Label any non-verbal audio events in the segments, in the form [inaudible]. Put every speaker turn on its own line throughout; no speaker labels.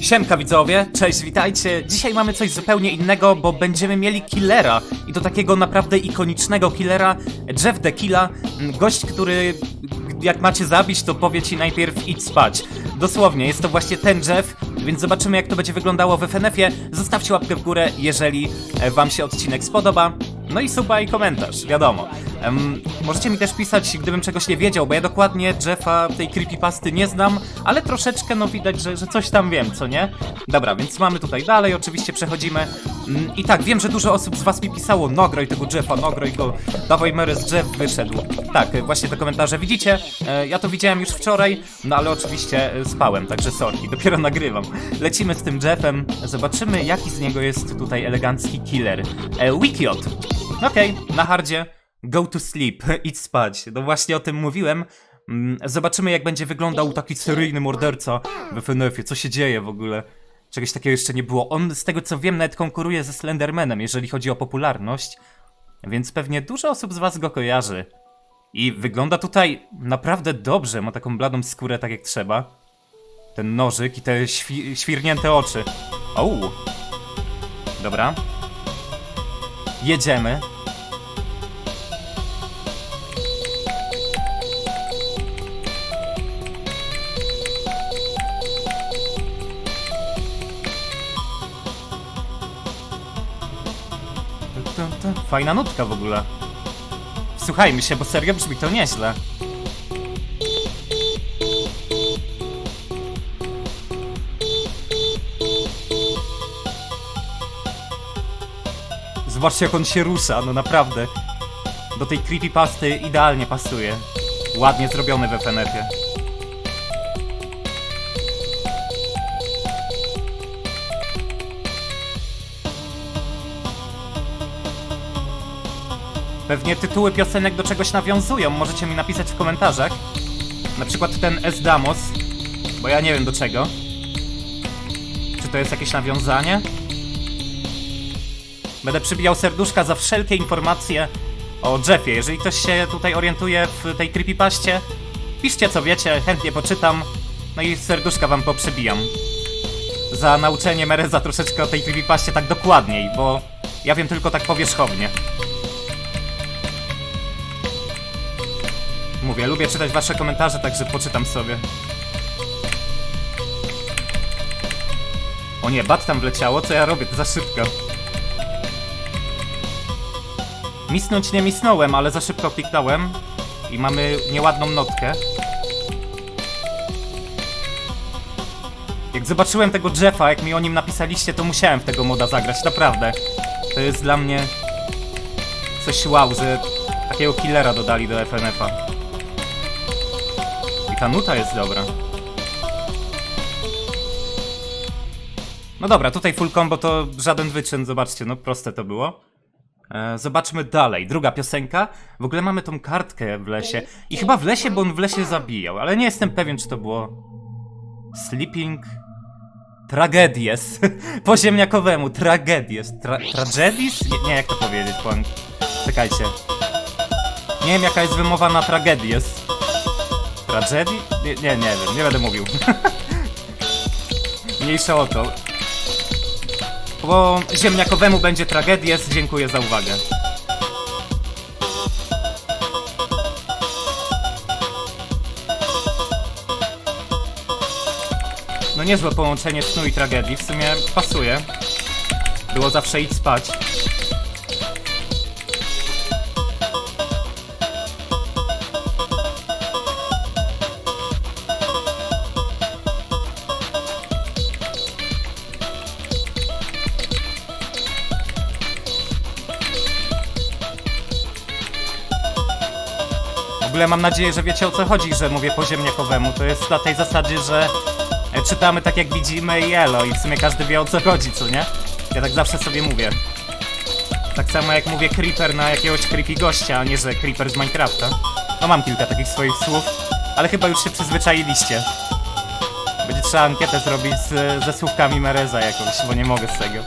Siemka widzowie, cześć, witajcie. Dzisiaj mamy coś zupełnie innego, bo będziemy mieli killera. I to takiego naprawdę ikonicznego killera, Jeff the Killa. Gość, który jak macie zabić, to powie ci najpierw idź spać. Dosłownie, jest to właśnie ten Jeff, więc zobaczymy jak to będzie wyglądało w FNF-ie. Zostawcie łapkę w górę, jeżeli e, wam się odcinek spodoba. No i suba i komentarz, wiadomo. Em, możecie mi też pisać, gdybym czegoś nie wiedział, bo ja dokładnie Jeffa tej creepypasty nie znam, ale troszeczkę no widać, że, że coś tam wiem, co nie? Dobra, więc mamy tutaj dalej, oczywiście przechodzimy. Mm, I tak, wiem, że dużo osób z was mi pisało, nogroj tego Jeffa, nogroj go, dawaj Meres, Jeff wyszedł. Tak, e, właśnie te komentarze widzicie, e, ja to widziałem już wczoraj, no ale oczywiście e, spałem, także sorry, [laughs] dopiero nagrywam. Lecimy z tym Jeffem, zobaczymy jaki z niego jest tutaj elegancki killer. E, Wikiot. Okej, na hardzie. Go to sleep, [laughs] idź spać. No właśnie o tym mówiłem. Mm, Zobaczymy, jak będzie wyglądał taki seryjny morderca w FNF-ie. Co się dzieje w ogóle? Czegoś takiego jeszcze nie było. On, z tego co wiem, nawet konkuruje ze Slendermanem, jeżeli chodzi o popularność. Więc pewnie dużo osób z Was go kojarzy. I wygląda tutaj naprawdę dobrze. Ma taką bladą skórę, tak jak trzeba. Ten nożyk i te świ- świrnięte oczy. Ouu. Dobra. Jedziemy. Fajna nutka w ogóle. Słuchajmy się, bo serio brzmi to nieźle. Zobaczcie jak on się rusza, no naprawdę. Do tej creepypasty idealnie pasuje. Ładnie zrobiony w FNF-ie. Pewnie tytuły piosenek do czegoś nawiązują, możecie mi napisać w komentarzach. Na przykład ten S Damos, bo ja nie wiem do czego. Czy to jest jakieś nawiązanie? Będę przybijał serduszka za wszelkie informacje o Jeffie. Jeżeli ktoś się tutaj orientuje w tej creepypaście, piszcie co wiecie, chętnie poczytam. No i serduszka wam poprzybijam. Za nauczenie Mereza troszeczkę o tej creepypaście tak dokładniej, bo ja wiem tylko tak powierzchownie. Mówię, lubię czytać wasze komentarze, także poczytam sobie. O nie, bat tam wleciało, co ja robię? To za szybko. Misnąć nie misnąłem, ale za szybko kliknąłem. I mamy nieładną notkę. Jak zobaczyłem tego Jeffa, jak mi o nim napisaliście, to musiałem w tego moda zagrać, naprawdę. To jest dla mnie coś wow, że takiego killera dodali do FNF-a. Ta nuta jest dobra. No dobra, tutaj full combo to żaden wyczyn, zobaczcie, no proste to było. E, zobaczmy dalej. Druga piosenka. W ogóle mamy tą kartkę w lesie. I chyba w lesie, bo on w lesie zabijał, ale nie jestem pewien, czy to było. Sleeping. Tragedies. [laughs] po ziemniakowemu. Tragedies. Tra tragedies? Nie, nie, jak to powiedzieć po Czekajcie. Nie wiem, jaka jest wymowa na tragedies. Tragedii? Nie, nie, nie wiem, nie będę mówił. [laughs] Mniejsza o to. Po ziemniakowemu będzie tragedies. Dziękuję za uwagę. No niezłe połączenie snu i tragedii. W sumie pasuje. Było zawsze idź spać. Ogóle mam nadzieję, że wiecie o co chodzi, że mówię po ziemniakowemu. To jest na tej zasadzie, że e, czytamy tak jak widzimy i elo i w sumie każdy wie o co chodzi, co nie? Ja tak zawsze sobie mówię. Tak samo jak mówię creeper na jakiegoś creepy gościa, a nie że creeper z Minecrafta. No mam kilka takich swoich słów, ale chyba już się przyzwyczailiście. Będzie trzeba ankietę zrobić z, ze słówkami Mereza jakąś, bo nie mogę z tego.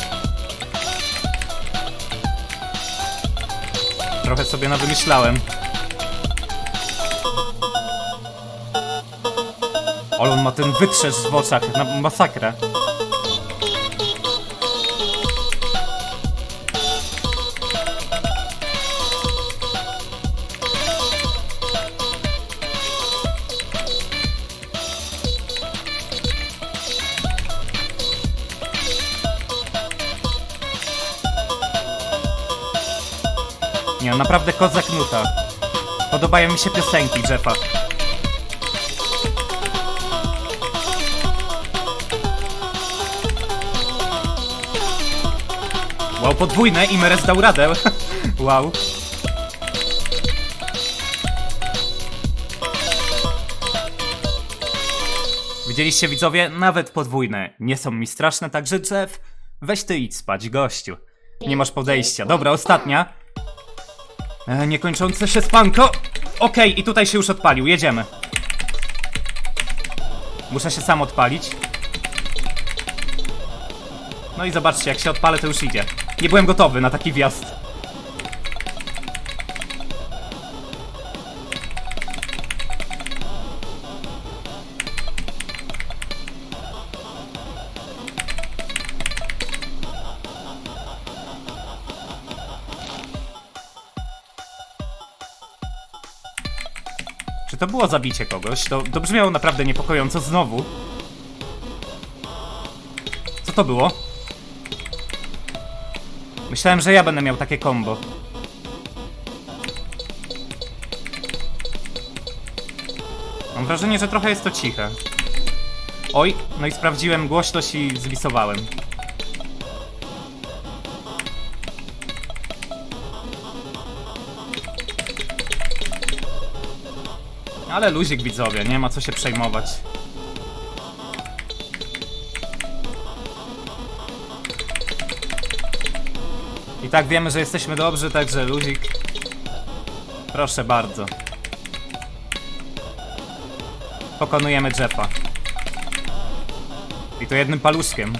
Trochę sobie nawymyślałem. Ale on ma ten wytrzesz w oczach, na masakrę. Nie, naprawdę kozak nuta. Podobają mi się piosenki Jeffa. Wow, podwójne i Meres dał radę. [laughs] wow. Widzieliście widzowie? Nawet podwójne nie są mi straszne, także Jeff, weź ty idź spać, gościu. Nie masz podejścia. Dobra, ostatnia. E, niekończące się spanko. Okej, i tutaj się już odpalił, jedziemy. Muszę się sam odpalić. No i zobaczcie, jak się odpalę, to już idzie. Nie byłem gotowy na taki wjazd. Czy to było zabicie kogoś? To, to brzmiało naprawdę niepokojąco znowu. Co to było? Myślałem, że ja będę miał takie combo. Mam wrażenie, że trochę jest to ciche. Oj, no i sprawdziłem głośność i zwisowałem. Ale luzik widzowie, nie ma co się przejmować. Tak wiemy, że jesteśmy dobrzy, także luzik. Proszę bardzo. Pokonujemy Jeffa. I to jednym paluszkiem.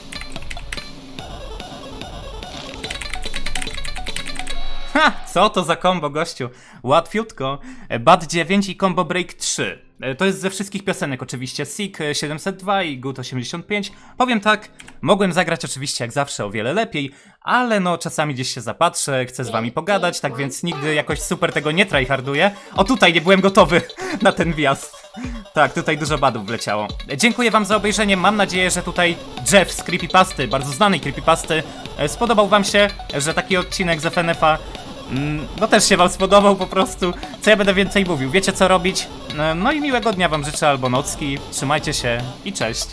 Ha! Co to za combo, gościu? Łatwiutko. Bad 9 i Combo Break 3. E, To jest ze wszystkich piosenek oczywiście. E, 702 i Good 85. Powiem tak, mogłem zagrać oczywiście jak zawsze o wiele lepiej, ale no czasami gdzieś się zapatrzę, chcę z wami pogadać, tak więc nigdy jakoś super tego nie tryharduję. O tutaj nie byłem gotowy [laughs] na ten wjazd. Tak, tutaj dużo badów wleciało. E, Dziękuję wam za obejrzenie, mam nadzieję, że tutaj Jeff z Creepypasty, bardzo znanej Creepypasty, e, spodobał wam się, że taki odcinek z FNF-a Mm, No też się wam spodobał po prostu. Co ja będę więcej mówił? Wiecie co robić? No i miłego dnia wam życzę albo nocki. Trzymajcie się i cześć.